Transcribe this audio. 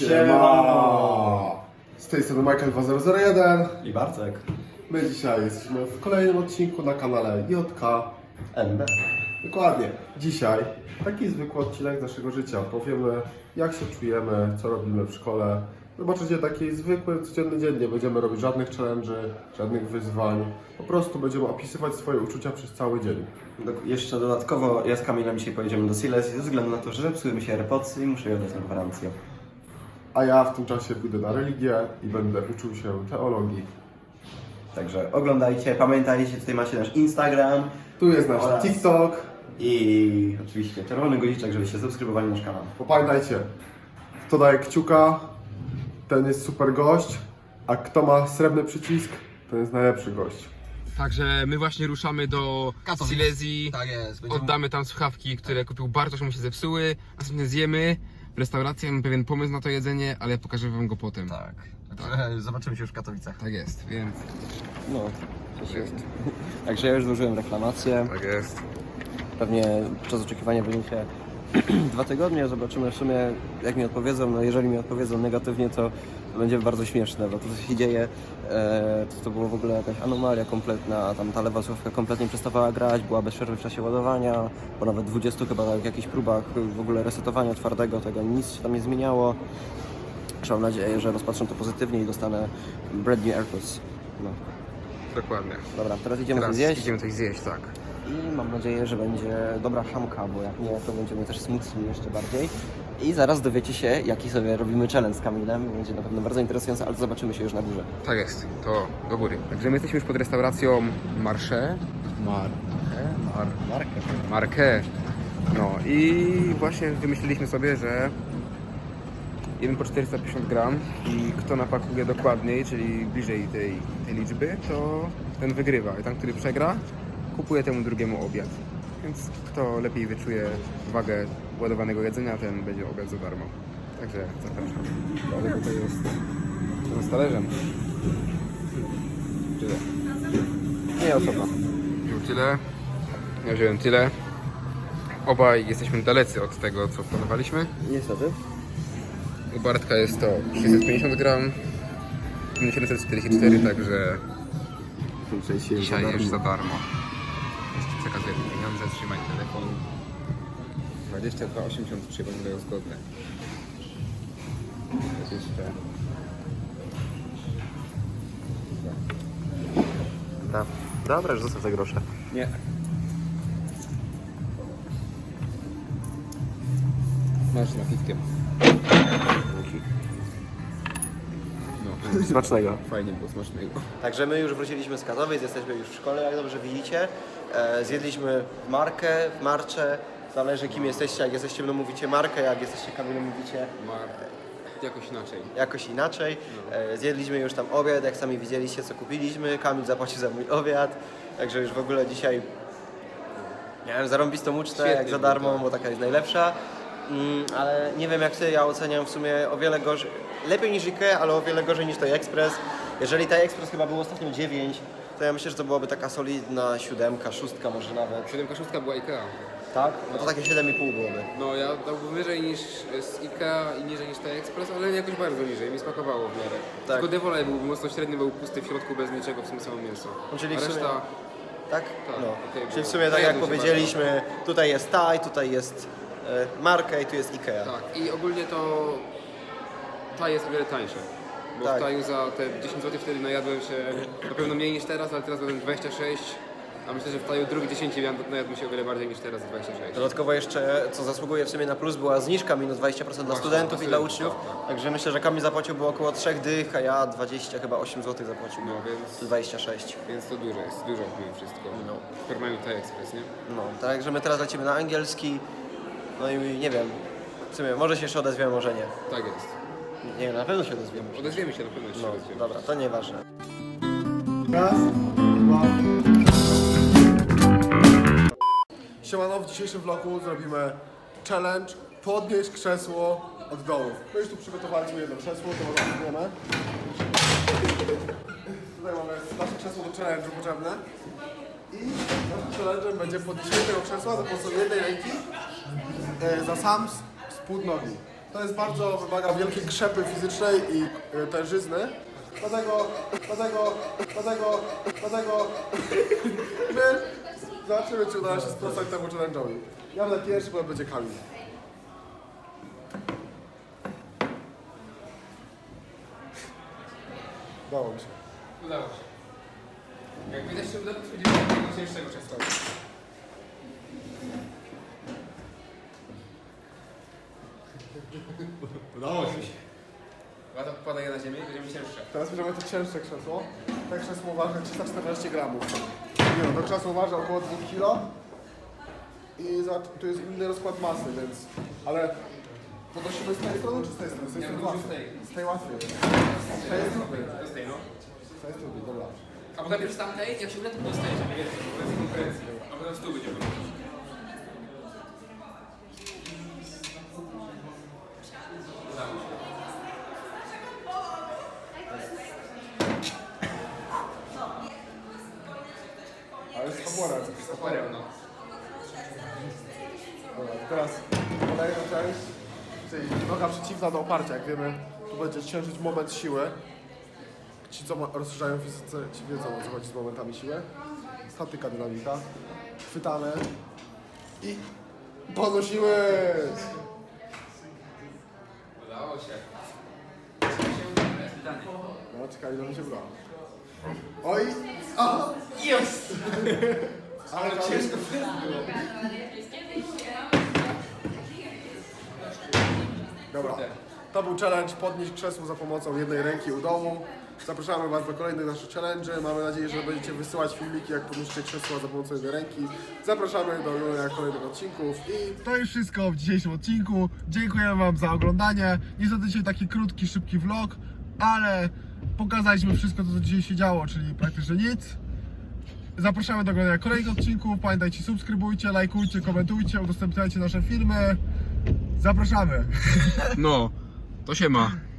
Siema! Z tej strony Michael 2001. I Bartek. My dzisiaj jesteśmy w kolejnym odcinku na kanale JK. MB. Dokładnie. Dzisiaj taki zwykły odcinek naszego życia. Powiemy jak się czujemy, co robimy w szkole. Zobaczycie taki zwykły, codzienny dzień. Nie będziemy robić żadnych challenge'y, żadnych wyzwań. Po prostu będziemy opisywać swoje uczucia przez cały dzień. Do, jeszcze dodatkowo ja z Kamilem dzisiaj pojedziemy do Siles ze względu na to, że zepsuły mi się AirPodsy i muszę jechać na gwarancję. A ja w tym czasie pójdę na religię i będę uczył się teologii. Także oglądajcie, pamiętajcie, tutaj macie nasz Instagram Tu jest nasz Oraz- TikTok. i oczywiście czerwony guziczek, żebyście subskrybowali nasz kanał. Pamiętajcie, kto daje kciuka, ten jest super gość, a kto ma srebrny przycisk, ten jest najlepszy gość. Także my właśnie ruszamy do. Silesii. Tak jest. Oddamy tam słuchawki, które kupił Bartosz, mu się zepsuły. Następnie zjemy w restauracji. Mam pewien pomysł na to jedzenie, ale pokażę wam go potem. Tak. Także zobaczymy się już w Katowicach. Tak jest, więc No, tak jest. Także ja już złożyłem reklamację. Tak jest. Pewnie czas oczekiwania wyniesie dwa tygodnie. Zobaczymy w sumie, jak mi odpowiedzą. No jeżeli mi odpowiedzą negatywnie, to to będzie bardzo śmieszne, bo to, co się dzieje, e, to, to było w ogóle jakaś anomalia kompletna. Tam ta lewa słuchawka kompletnie przestawała grać, była bez przerwy w czasie ładowania, po nawet 20 chyba tak, jakichś próbach w ogóle resetowania twardego, tego nic się tam nie zmieniało. Mam nadzieję, że rozpatrzą to pozytywnie i dostanę brand new AirPods. No. Dokładnie. Dobra, teraz idziemy Teraz coś zjeść. idziemy coś zjeść, tak. I mam nadzieję, że będzie dobra hamka, bo jak nie, to będziemy też smutni jeszcze bardziej. I zaraz dowiecie się, jaki sobie robimy challenge z Kamilem. Będzie na pewno bardzo interesujące, ale zobaczymy się już na górze. Tak jest, to do góry. Także my jesteśmy już pod restauracją Marsze. Mar... Mar... Markę. Markę. No i właśnie wymyśliliśmy sobie, że jeden po 450 gram i kto napakuje dokładniej, czyli bliżej tej, tej liczby, to ten wygrywa. I ten, który przegra, kupuje temu drugiemu obiad. Więc kto lepiej wyczuje wagę ładowanego jedzenia, ten będzie obiad za darmo. Także zapraszam. Ale tutaj jest to z talerzem. Tyle. Nie osobno. Wziął tyle. Ja wziąłem tyle. Obaj jesteśmy dalecy od tego, co planowaliśmy. Niestety. U Bartka jest to 650 gram, u mnie 744, także dzisiaj jest za darmo. Przekazuję te pieniądze, trzymaj telefon. 22,83 będę zgodne. Jest jeszcze... Da. Dobra, już zostaw te grosze. Nie. Masz napitkiem. No, Smacznego. fajnie było, smacznego. Także my już wróciliśmy z Katowic, jesteśmy już w szkole, jak dobrze widzicie. E, zjedliśmy markę, w marcze. Zależy kim jesteście, jak jesteście mną mówicie markę, jak jesteście Kamilem mówicie jakoś inaczej. jakoś inaczej. E, Zjedliśmy już tam obiad, jak sami widzieliście co kupiliśmy. Kamil zapłacił za mój obiad, także już w ogóle dzisiaj miałem zarąbistą ucztę, Świetnie jak za było, darmo, tak. bo taka jest najlepsza. Mm, ale nie wiem jak ty, ja oceniam w sumie o wiele gorzej, lepiej niż IKEA, ale o wiele gorzej niż Thai Express. Jeżeli Thai Express chyba był ostatnio 9, to ja myślę, że to byłaby taka solidna siódemka, szóstka może nawet. 7 szóstka była IKEA. Tak? No to takie 7,5 byłoby. No ja dałbym wyżej niż z IKEA i niżej niż Thai Express, ale jakoś bardzo niżej, mi smakowało w miarę. Tak. Tylko Devolay był mocno średni, był pusty w środku bez niczego, w sumie samo mięso. No, czyli A w sumie- reszta... Tak? Tak, no. okej, Czyli w sumie tak jak powiedzieliśmy, tutaj jest Thai, tutaj jest e, Marka i tu jest IKEA. Tak, i ogólnie to Thai jest o wiele tańsze. Bo Tak. w Thaiu za te 10 zł wtedy najadłem się na pewno mniej niż teraz, ale teraz jadłem 26, a myślę, że w Thaiu drugi 10 jad- najadłem się o wiele bardziej niż teraz 26. Dodatkowo jeszcze, co zasługuje w sumie na plus, była zniżka minus 20% dla studentów i dla uczniów. tak, tak. Także myślę, że Kamil zapłacił było około 3 dych, a ja 20, chyba 8 zł zapłacił. No więc, 26. więc to dużo jest, dużo mimo wszystko. No. W porównaniu Thai Express, nie? No, także my teraz lecimy na angielski. No i nie wiem, w sumie może się jeszcze odezwiemy, może nie. Tak jest. Nie wiem, na pewno się odezwiemy. Odezwiemy się na pewno jeszcze No, odezwiemy. dobra, to nieważne. Raz, dwa. Siemano, w dzisiejszym vlogu zrobimy challenge podnieść krzesło od dołu. My już tu przygotowaliśmy jedno krzesło, to może podniemy. Tutaj mamy nasze krzesło do challenge'u potrzebne. I naszym challenge'em będzie podniesienie tego krzesła za pomocą jednej ręki e, za sam s- spód nogi. To jest bardzo, wymaga wielkiej krzepy fizycznej i y, tężyzny. Dlatego, dlatego, dlatego, dlatego my zobaczymy, czy uda się sprostać temu challenge'owi. Ja będę pierwszy, bo będzie Kamil. Udało mi się. Udało się. Jak widać się uda, to będzie takiego cięższego często. Udało się. Wkłada je na ziemię i będzie mi cięższe. Teraz bierzemy to cięższe krzesło. To krzesło waży 314 gramów. Nie no, to krzesło waży około 2 kg. I zobacz, tu jest inny rozkład masy, więc... Ale podnosimy z tej strony czy z tej strony? Z tej strony łatwiej. z tej. Z tej łatwiej. Z tej trudniej. Do tej, no. Z tej trudniej, dobra. A potem już z tamtej, jak się uda, to dostaje, to jest konkurencji. A potem stół będzie wyglądać. Udało się. Ale jest faworem. Zaparłem, no. Dobra, teraz kolejna część, czyli noga przeciwna do oparcia. Jak wiemy, tu będzie ciężyć moment siły. Ci, co rozszerzają fizyce, ci wiedzą, o co chodzi z momentami siły. Statyka, dynamika. Chwytamy i podnosimy. Udało się. No, czekaj, ile mi się uda. Oj! Aha! Jest! Ale to Ciężko Dobra. To był challenge podnieść krzesło za pomocą jednej ręki u domu. Zapraszamy Was do kolejnych naszych challenge. Mamy nadzieję, że będziecie wysyłać filmiki, jak podnieście krzesło za pomocą jednej ręki. Zapraszamy do oglądania kolejnych odcinków i to już wszystko w dzisiejszym odcinku. Dziękujemy Wam za oglądanie. Niestety dzisiaj taki krótki, szybki vlog, ale pokazaliśmy wszystko co dzisiaj się działo, czyli praktycznie nic. Zapraszamy do oglądania kolejnych odcinków. Pamiętajcie, subskrybujcie, lajkujcie, komentujcie, udostępniajcie nasze filmy. Zapraszamy. No, to się ma.